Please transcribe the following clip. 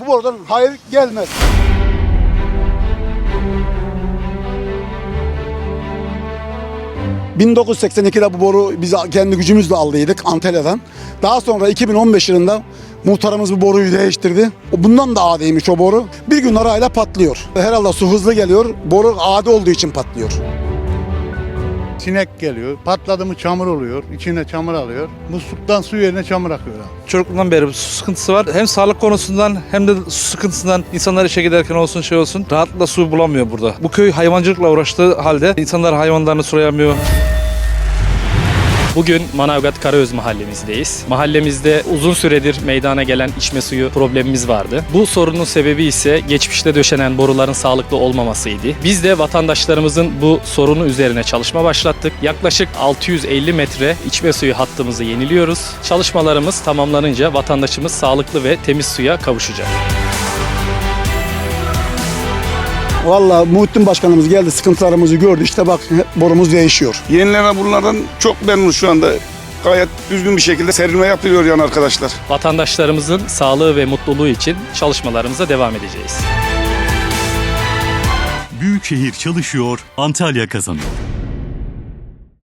Bu borudan hayır gelmez. ...1982'de bu boru biz kendi gücümüzle aldıydık Antalya'dan. Daha sonra 2015 yılında muhtarımız bu boruyu değiştirdi. Bundan da adiymiş o boru. Bir gün arayla patlıyor. Herhalde su hızlı geliyor. Boru adi olduğu için patlıyor. Sinek geliyor. Patladı mı çamur oluyor. içine çamur alıyor. Musluktan su yerine çamur akıyor abi. Çocukluğumdan beri su sıkıntısı var. Hem sağlık konusundan hem de su sıkıntısından insanlar işe giderken olsun şey olsun rahatlıkla su bulamıyor burada. Bu köy hayvancılıkla uğraştığı halde insanlar hayvanlarını sulayamıyor. Bugün Manavgat Karaöz mahallemizdeyiz. Mahallemizde uzun süredir meydana gelen içme suyu problemimiz vardı. Bu sorunun sebebi ise geçmişte döşenen boruların sağlıklı olmamasıydı. Biz de vatandaşlarımızın bu sorunu üzerine çalışma başlattık. Yaklaşık 650 metre içme suyu hattımızı yeniliyoruz. Çalışmalarımız tamamlanınca vatandaşımız sağlıklı ve temiz suya kavuşacak. Vallahi Muhittin Başkanımız geldi sıkıntılarımızı gördü. İşte bak borumuz değişiyor. Yenilenen bunlardan çok memnun şu anda. Gayet düzgün bir şekilde serilme yapılıyor yani arkadaşlar. Vatandaşlarımızın sağlığı ve mutluluğu için çalışmalarımıza devam edeceğiz. Büyükşehir çalışıyor, Antalya kazanıyor.